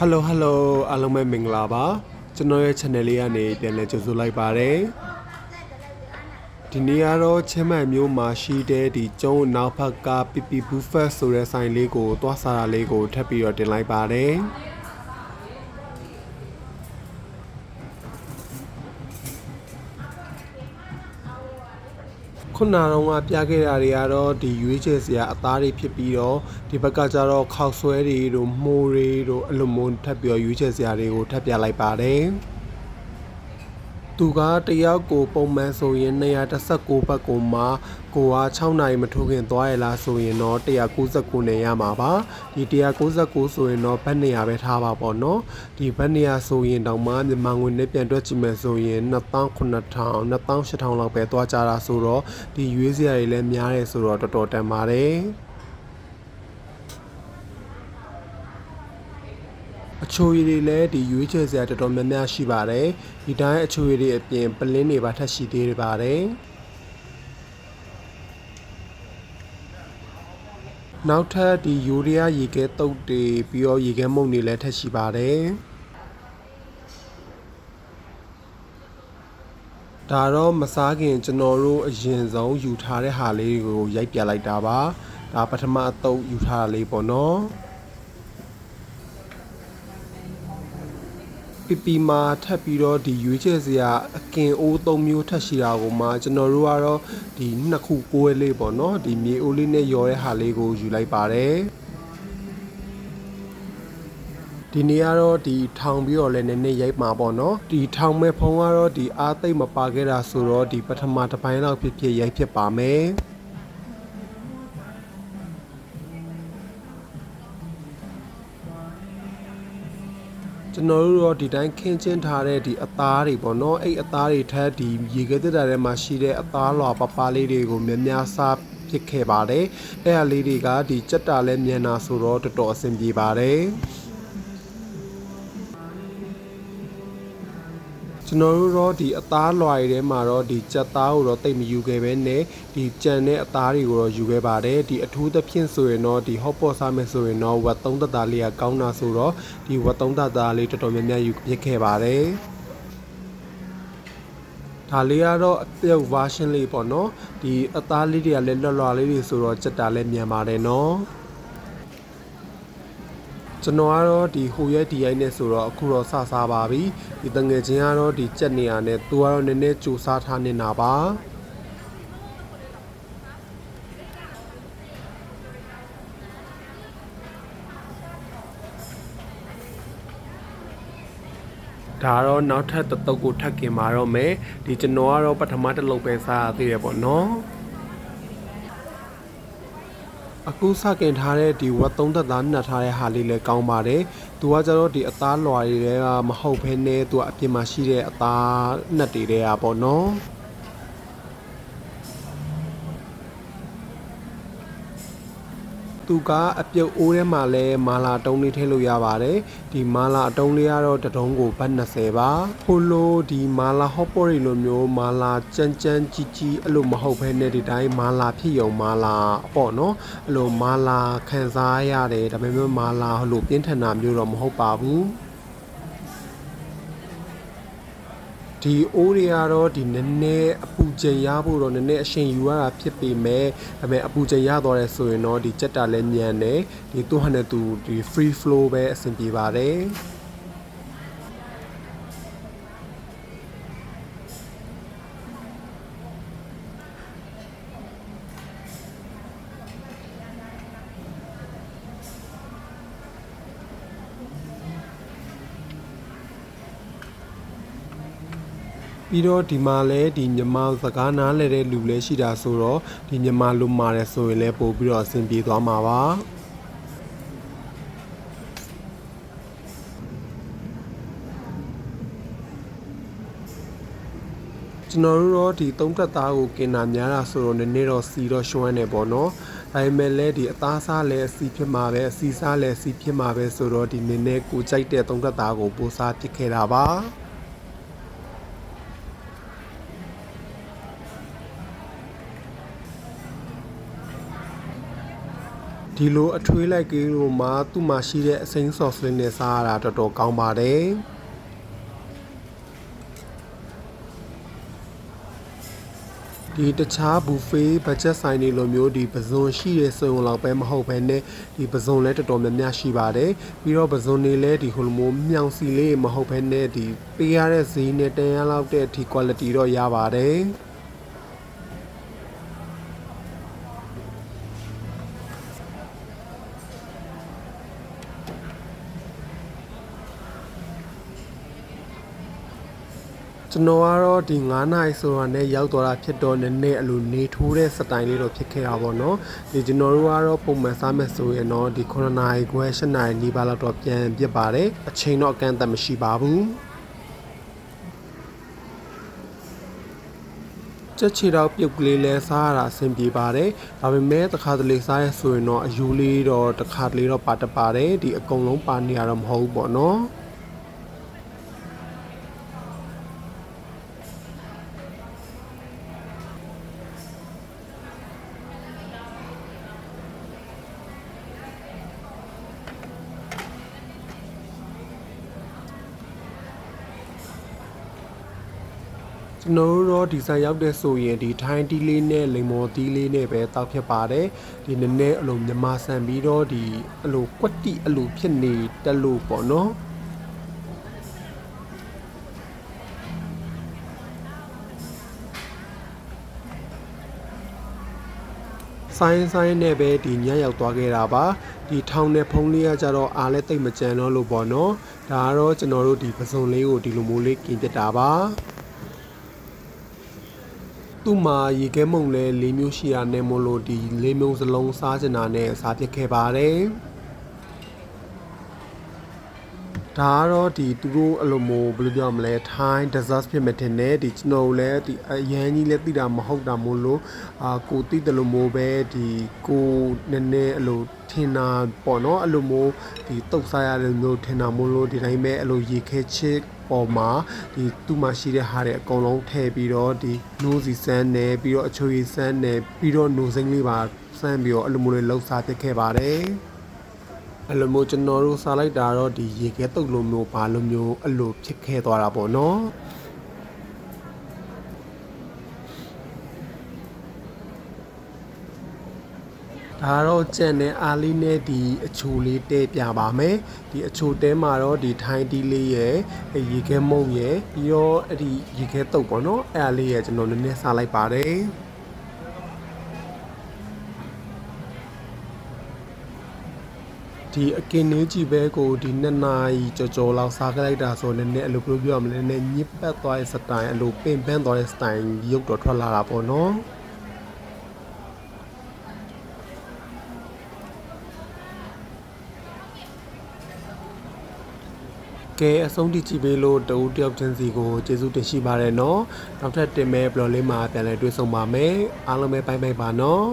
ဟယ်လိုဟယ်လိုအားလုံးပဲမင်္ဂလာပါကျွန်တော်ရဲ့ channel လေးကနေပြန်လည်ကြိုဆိုလိုက်ပါတယ်ဒီနေ့ကတော့ချင်းမှန်မျိုးမှာရှိတဲ့ဒီကျုံးနောက်ဘက်က PP Buffet ဆိုတဲ့ဆိုင်လေးကိုသွားစားတာလေးကိုထပ်ပြီးတော့တင်လိုက်ပါတယ် ခုနကတော့ကပြခဲ့တာတွေကတော့ဒီရွေးချယ်စရာအသားတွေဖြစ်ပြီးတော့ဒီဘက်ကကျတော့ခောက်ဆွဲတွေတို့မိုးတွေတို့အလိုမျိုးထပ်ပြီးတော့ရွေးချယ်စရာတွေကိုထပ်ပြလိုက်ပါတယ် သူကတယောက်ကိုပုံမှန်ဆိုရင်219ဘတ်ကိုမှကိုက6နိုင်မထိုးခင်သွားရလားဆိုရင်တော့199နဲ့ရမှာပါဒီ199ဆိုရင်တော့ဘတ်200ပဲထားပါပေါ့နော်ဒီဘတ်200ဆိုရင်တောင်မှမြန်မာငွေနဲ့ပြန်တွက်ကြည့်မယ်ဆိုရင်29000 28000လောက်ပဲသွားကြတာဆိုတော့ဒီရွေးစရာတွေလည်းများတယ်ဆိုတော့တော်တော်တန်ပါတယ် ချိုရည်တွေလည်းဒီရွေးချယ်စရာတော်တော်များများရှိပါတယ်ဒီတိုင်းအချိုရည်တွေအပြင်ပလင်းတွေပါထပ်ရှိသေးပါတယ်နောက်ထပ်ဒီယူရီးယားရေခဲတုပ်တွေပြီးတော့ရေခဲမုန့်တွေလည်းထပ်ရှိပါတယ်ဒါတော့မစားခင်ကျွန်တော်တို့အရင်ဆုံးယူထားတဲ့ဟာလေးကိုရိုက်ပြလိုက်တာပါဒါပထမအတုပ်ယူထားတာလေးပေါ့နော် ပီပီမှာထပ်ပြီးတော့ဒီရွေးချယ်စရာအကင်အိုး၃မျိုးထပ်ရှိတာကိုမှကျွန်တော်တို့ကတော့ဒီနှစ်ခုကိုယ်လေးပေါ့နော်ဒီမြေအိုးလေးနဲ့ရောတဲ့ဟာလေးကိုယူလိုက်ပါတယ်ဒီနေ့ကတော့ဒီထောင်ပြီးတော့လည်းနည်းနည်းရိုက်မှာပေါ့နော်ဒီထောင်မဲ့ဖုံးကတော့ဒီအားသိမ့်မပါခဲ့တာဆိုတော့ဒီပထမတစ်ပိုင်းလောက်ဖြစ်ဖြစ်ရိုက်ဖြစ်ပါမယ် ကျွန်တော်တို့တော့ဒီတိုင်းခင်းချင်းထားတဲ့ဒီအသားတွေပေါ့နော်အဲ့အသားတွေထက်ဒီရေခဲတက်တာထဲမှာရှိတဲ့အသားလွာပပလေးတွေကိုများများစားဖြစ်ခဲ့ပါတယ်အဲ့ဟာလေးတွေကဒီကြက်တာလဲမြန်တာဆိုတော့တော်တော်အဆင်ပြေပါတယ် ကျွန်တော်တို့တော့ဒီအသားလွာတွေထဲမှာတော့ဒီကြက်သားကိုတော့တိတ်မယူခဲ့ပဲနဲ့ဒီကြံတဲ့အသားတွေကိုတော့ယူခဲ့ပါတယ်ဒီအထူးသဖြင့်ဆိုရင်တော့ဒီ hot pot စားမယ်ဆိုရင်တော့ဝက်သုံးသက်သားလေးကကောင်းတာဆိုတော့ဒီဝက်သုံးသက်သားလေးတော်တော်များများယူဖြစ်ခဲ့ပါတယ်ဒါလေးကတော့အပြုတ် version လေးပေါ့နော်ဒီအသားလေးတွေကလည်းလွတ်လွတ်လေးတွေဆိုတော့စက်တာလည်းမြန်ပါတယ်နော် ကျွန်တော်ကတော့ဒီဟိုရဲ့ဒီအိုင်နဲ့ဆိုတော့အခုတော့စစားပါပြီဒီတငယ်ချင်းကတော့ဒီကြက်နေရနဲ့သူကတော့နည်းနည်းကြိုစားထားနေတာပါဒါတော့နောက်ထပ်တတုပ်ကိုထပ်กินมาတော့မယ်ဒီကျွန်တော်ကတော့ပထမတစ်လုပ်ပဲစားရသေးရပေါ့နော် အခုစကင်ထားတဲ့ဒီဝက်သုံးသက်သားနှက်ထားတဲ့ဟာလေးလည်းကောင်းပါတယ်။သူကကျတော့ဒီအသားလွာတွေကမဟုတ်ဘဲနဲ့သူကအပြင်မှာရှိတဲ့အသားနှက်တွေတွေကပေါ့နော်။ သူကအပြုတ်အိုးထဲမှာလဲမာလာတုံးလေးထည့်လို့ရပါတယ်ဒီမာလာအတုံးလေးကတော့တတုံးကိုဘတ်20ပါဟိုလိုဒီမာလာဟော့ပေါ်ရီလိုမျိုးမာလာကြမ်းကြမ်းကြီးကြီးအဲ့လိုမဟုတ်ဘဲနဲ့ဒီတိုင်းမာလာဖြစ်ယုံမာလာပေါ့နော်အဲ့လိုမာလာခံစားရတယ်ဒါပေမဲ့မာလာဟိုလိုပြင်းထန်တာမျိုးတော့မဟုတ်ပါဘူး ဒီအိုးတွေကတော့ဒီနည်းနည်းအပူချိန်ရဖို့တော့နည်းနည်းအချိန်ယူရတာဖြစ်ပေမဲ့ဒါပေမဲ့အပူချိန်ရသွားတယ်ဆိုရင်တော့ဒီကြက်တာလည်းညံတယ်ဒီသူ့ဟာနဲ့သူဒီ free flow ပဲအဆင်ပြေပါတယ် ပြီးတော့ဒီမှာလဲဒီမြန်မာစကားနားလဲတဲ့လူလဲရှိတာဆိုတော့ဒီမြန်မာလူမာတယ်ဆိုရင်လဲပို့ပြီးတော့အဆင်ပြေသွားမှာပါကျွန်တော်တို့တော့ဒီသုံးသက်သားကိုกินတာများတာဆိုတော့နည်းနည်းတော့စီတော့ရှွမ်းနေပေါ့နော်ဒါပေမဲ့လည်းဒီအသားစားလည်းအစီဖြစ်မှာပဲအစီစားလည်းအစီဖြစ်မှာပဲဆိုတော့ဒီနည်းနည်းကိုကြိုက်တဲ့သုံးသက်သားကိုပိုစားဖြစ်ခဲ့တာပါ ဒဒီလိုအထွေးလိုက်ကလေးလိုမှသူ့မှာရှိတဲ့အစိမ်းဆော့စလင်းနဲ့စားရတာတော်တော်ကောင်းပါတယ်ဒီတခြားဘူဖေးဘတ်ဂျက်ဆိုင်တွေလိုမျိုးဒီပဇွန်ရှိတဲ့စုံလောက်ပဲမဟုတ်ဘဲနဲ့ဒီပဇွန်လည်းတော်တော်များများရှိပါတယ်ပြီးတော့ပဇွန်တွေလည်းဒီဟိုလိုမျိုးမြောင်စီလေးမဟုတ်ဘဲနဲ့ဒီပေးရတဲ့ဈေးနဲ့တန်ရလောက်တဲ့ဒီ quality တော့ရပါတယ် ကျွန်တော်ကတော့ဒီ9နိုင်ဆိုတာနဲ့ရောက်သွားတာဖြစ်တော့နည်းနည်းအလိုနေထိုးတဲ့စတိုင်လေးတော့ဖြစ်ခဲ့တာပေါ့နော်ဒီကျွန်တော်တို့ကတော့ပုံမှန်စားမယ်ဆိုရင်တော့ဒီ9နိုင်ခွဲ10နိုင်နီးပါးလောက်တော့ပြန်ပြစ်ပါတယ်အချိန်တော့အကန့်အသတ်မရှိပါဘူးချက်ချီတော့ပြုတ်ကလေးလဲစားရတာအဆင်ပြေပါတယ်။ဒါပေမဲ့တစ်ခါတလေစားရဆိုရင်တော့အယူလေးတော့တစ်ခါတလေတော့ပါတပါတယ်။ဒီအကုန်လုံးပါနေရတော့မဟုတ်ဘူးပေါ့နော်။ ကျွန်တော်တို့တော့ဒီဇိုင်းရောက်တဲ့ဆိုရင်ဒီထိုင်းတီးလေးနဲ့လိမ္မော်တီးလေးနဲ့ပဲတောက်ဖြစ်ပါတယ်ဒီနည်းနည်းအလိုမြမဆန်ပြီးတော့ဒီအလိုကွက်တိအလိုဖြစ်နေတက်လို့ပေါ့နော်ဆိုင်ဆိုင်နဲ့ပဲဒီညရောက်သွားခဲ့တာပါဒီထောင်နဲ့ဖုံးလေးကကြတော့အားလဲတိတ်မကြံတော့လို့ပေါ့နော်ဒါကတော့ကျွန်တော်တို့ဒီပစုံလေးကိုဒီလိုမျိုးလေးกินပြတာပါ သူ့မှာရေခဲမုံလဲ၄မျိုးရှိရနဲ့မို့လို့ဒီ၄မျိုးစလုံးစားချင်တာနဲ့စားပြစ်ခဲ့ပါတယ် ဒါကတော့ဒီသူတို့အလိုမျိုးဘယ်လိုပြောမလဲ Thai dessert ဖြစ်မှတင်တယ်ဒီကျွန်တော်လည်းဒီအရန်ကြီးလည်းသိတာမဟုတ်တာမို့လို့အာကိုသိတယ်လို့မျိုးပဲဒီကိုနည်းနည်းအလိုထင်တာပေါ့နော်အလိုမျိုးဒီတုတ်စားရတယ်မျိုးထင်တာမို့လို့ဒီတိုင်းပဲအလိုရေခဲချစ်ပေါ်မှာဒီသူ့မှာရှိတဲ့ဟာတွေအကုန်လုံးထည့်ပြီးတော့ဒီနိုးစီစမ်းနယ်ပြီးတော့အချိုရီစမ်းနယ်ပြီးတော့နိုးစိမ့်လေးပါစမ်းပြီးတော့အလိုမျိုးလေးလှုပ်စားပြခဲ့ပါတယ် အဲ့လိုမျိုးကျွန်တော်တို့စားလိုက်တာတော့ဒီရေခဲတုတ်လိုမျိုးဘာလိုမျိုးအဲ့လိုဖြစ်ခဲ့သွားတာပေါ့နော်ဒါတော့ကြံတဲ့အားလေးနဲ့ဒီအချိုလေးတဲပြပါမယ်ဒီအချိုတဲမှာတော့ဒီထိုင်းတီးလေးရဲ့အဲ့ရေခဲမုံရဲ့ပြီးတော့အဲ့ဒီရေခဲတုပ်ပေါ့နော်အဲ့အားလေးရဲ့ကျွန်တော်နည်းနည်းစားလိုက်ပါတယ် ဒီအကင်နေကြီးပဲကိုဒီနှစ်နာရီကြော်ကြော်လောက်စားခဲ့လိုက်တာဆိုနည်းနည်းအလိုဘယ်လိုပြောရမလဲနည်းနည်းညစ်ပတ်သွားတဲ့စတိုင်အလိုပင်ပန်းသွားတဲ့စတိုင်ရုပ်တော့ထွက်လာတာပေါ့နော်ကဲအဆုံးထိကြည့်ပေးလို့တဦးတယောက်ချင်းစီကိုကျေးဇူးတင်ရှိပါတယ်နော်နောက်ထပ်တင်မဲ့ဘလော်လေးမှာပြန်လည်တွေ့ဆုံပါမယ်အားလုံးပဲဘိုင်ဘိုင်ပါနော်